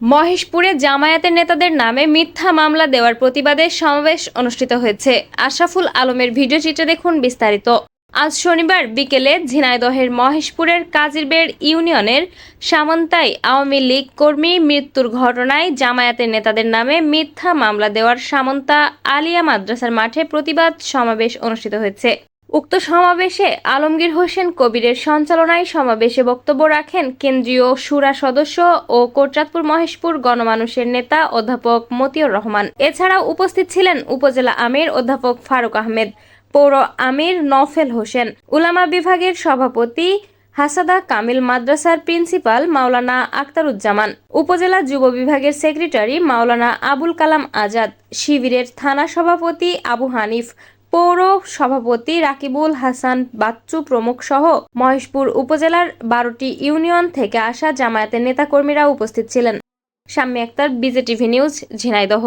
মহেশপুরে জামায়াতের নেতাদের নামে মিথ্যা মামলা দেওয়ার প্রতিবাদে সমাবেশ অনুষ্ঠিত হয়েছে। আশরাফুল আলমের ভিডিও চিত্রে দেখুন বিস্তারিত। আজ শনিবার বিকেলে ঝিনাইদহের মহেশপুরের কাজিরবেড় ইউনিয়নের সামন্তাই আওয়ামী লীগ কর্মী মৃত্যুর ঘটনায় জামায়াতের নেতাদের নামে মিথ্যা মামলা দেওয়ার সামন্তা আলিয়া মাদ্রাসার মাঠে প্রতিবাদ সমাবেশ অনুষ্ঠিত হয়েছে। উক্ত সমাবেশে আলমগীর হোসেন কবিরের সঞ্চালনায় সমাবেশে বক্তব্য রাখেন কেন্দ্রীয় সুরা সদস্য ও কোটরাতপুর মহেশপুর গণমানুষের নেতা অধ্যাপক মতিউর রহমান। এছাড়াও উপস্থিত ছিলেন উপজেলা আমির অধ্যাপক ফারুক আহমেদ, পৌর আমির নফেল হোসেন, উলামা বিভাগের সভাপতি হাসাদা কামিল মাদ্রাসার প্রিন্সিপাল মাওলানা আক্তারুজ্জামান উপজেলা যুব বিভাগের সেক্রেটারি মাওলানা আবুল কালাম আজাদ, শিবিরের থানা সভাপতি আবু হানিফ পৌর সভাপতি রাকিবুল হাসান বাচ্চু প্রমুখ সহ মহেশপুর উপজেলার বারোটি ইউনিয়ন থেকে আসা জামায়াতের নেতাকর্মীরা উপস্থিত ছিলেন। Shammi Akter, BJTV news, Jhenaidah.